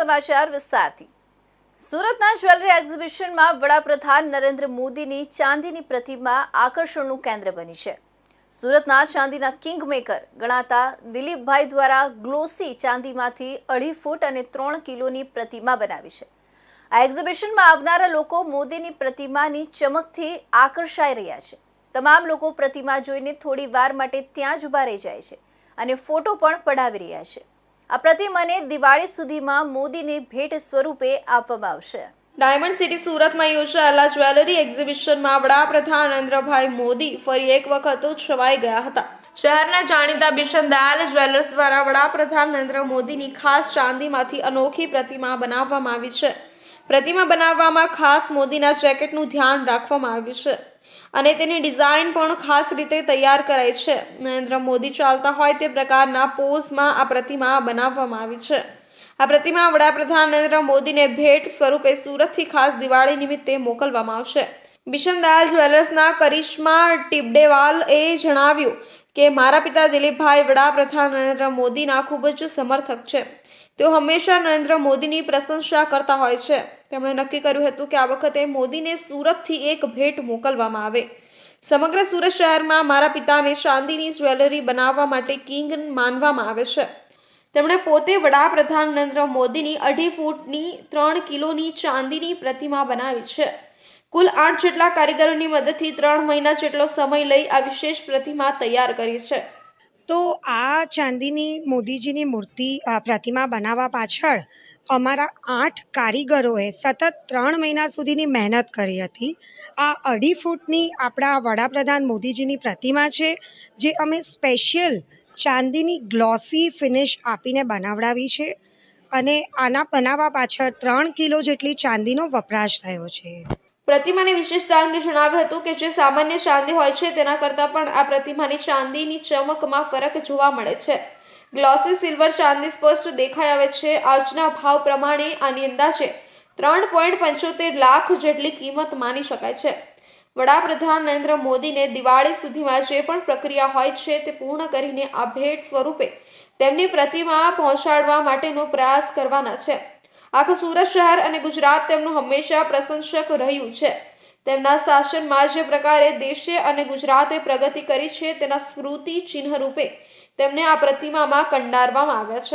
સમાચાર વિસ્તારથી. સુરતના જ્વેલરી એક્ઝિબિશનમાં વડાપ્રધાન નરેન્દ્ર મોદીની ચાંદીની પ્રતિમા આકર્ષણનું કેન્દ્ર બની છે. સુરતના ચાંદીના કિંગ મેકર ગણાતા દિલીપભાઈ દ્વારા ગ્લોસી ચાંદીમાંથી અઢી ફૂટ અને ત્રણ કિલોની પ્રતિમા બનાવી છે. આ એક્ઝિબિશનમાં આવનારા લોકો મોદીની પ્રતિમાની ચમકથી આકર્ષાઈ રહ્યા છે. તમામ લોકો પ્રતિમા જોઈને થોડી વાર માટે ત્યાં જ ઊભા રહી જાય છે અને ફોટો પણ પડાવી રહ્યા છે. આ પ્રતિમાને દિવાળી સુધીમાં મોદીને ભેટ સ્વરૂપે આપવામાં આવશે. ડાયમંડ સિટી સુરતમાં યોજાયેલા જ્વેલરી એક્ઝિબિશનમાં વડાપ્રધાન નરેન્દ્રભાઈ મોદી ફરી એક વખત છવાઈ ગયા હતા. શહેરના જાણીતા બિશન દયાલ જ્વેલર્સ દ્વારા વડાપ્રધાન નરેન્દ્ર મોદીની ખાસ ચાંદીમાંથી અનોખી પ્રતિમા બનાવવામાં આવી છે. પ્રતિમા બનાવવામાં ખાસ મોદીના જેકેટનું ધ્યાન રાખવામાં આવ્યું છે. અને તેની ડિઝાઇન પણ ખાસ રીતે તૈયાર કરાઈ છે. નરેન્દ્ર મોદી ચાલતા હોય તે પ્રકારના પોઝમાં આ પ્રતિમા બનાવવામાં આવી છે. આ પ્રતિમા વડાપ્રધાન નરેન્દ્ર મોદીને ભેટ સ્વરૂપે સુરતથી ખાસ દિવાળી નિમિત્તે મોકલવામાં આવશે. બિશન દયાલ જ્વેલર્સના કરિશ્મા ટિબડેવાલ એ જણાવ્યું કે, મારા પિતા દિલીપભાઈ વડાપ્રધાન નરેન્દ્ર મોદીના ખૂબ જ સમર્થક છે. તેઓ હંમેશા નરેન્દ્ર મોદીની પ્રશંસા કરતા હોય છે. તેમણે નક્કી કર્યું હતું કે આ વખતે મોદીને સુરતથી એક ભેટ મોકલવામાં આવે. સમગ્ર સુરત શહેરમાં મારા પિતાને ચાંદીની જ્વેલરી બનાવવા માટે કિંગ માનવામાં આવે છે. તેમણે પોતે વડાપ્રધાન નરેન્દ્ર મોદીની અઢી ફૂટની, ત્રણ કિલોની ચાંદીની પ્રતિમા બનાવી છે. કુલ આઠ જેટલા કારીગરોની મદદથી ત્રણ મહિના જેટલો સમય લઈ આ વિશેષ પ્રતિમા તૈયાર કરી છે. તો આ ચાંદીની મોદીજીની મૂર્તિ પ્રતિમા બનાવવા પાછળ અમારા આઠ કારીગરોએ સતત ત્રણ મહિના સુધીની મહેનત કરી હતી. આ અઢી ફૂટની આપણા વડાપ્રધાન મોદીજીની પ્રતિમા છે, જે અમે સ્પેશિયલ ચાંદીની ગ્લોસી ફિનિશ આપીને બનાવડાવી છે અને આના બનાવવા પાછળ ત્રણ કિલો જેટલી ચાંદીનો વપરાશ થયો છે. પ્રતિમાની વિશેષતા અંગે જણાવ્યું હતું કે જે સામાન્ય ચાંદી હોય છે, તેના કરતાં પણ આ પ્રતિમાની ચાંદીની ચમકમાં ફરક જોવા મળે છે. ગ્લોસી સિલ્વર ચાંદી સ્પષ્ટ દેખાઈ આવે છે. આજના ભાવ પ્રમાણે આની અંદાજે ત્રણ પોઈન્ટ પંચોતેર લાખ જેટલી કિંમત માની શકાય છે. વડાપ્રધાન નરેન્દ્ર મોદીને દિવાળી સુધીમાં જે પણ પ્રક્રિયા હોય છે, તે પૂર્ણ કરીને આ ભેટ સ્વરૂપે તેમની પ્રતિમા પહોંચાડવા માટેનો પ્રયાસ કરવાના છે. આખું સુરત શહેર અને ગુજરાત તેમનું હંમેશા પ્રશંસક રહ્યું છે. તેમના શાસનમાં જે પ્રકારે દેશે અને ગુજરાતે પ્રગતિ કરી છે તેના સ્મૃતિ ચિહ્ન રૂપે તેમને આ પ્રતિમામાં કંડારવામાં આવ્યા છે.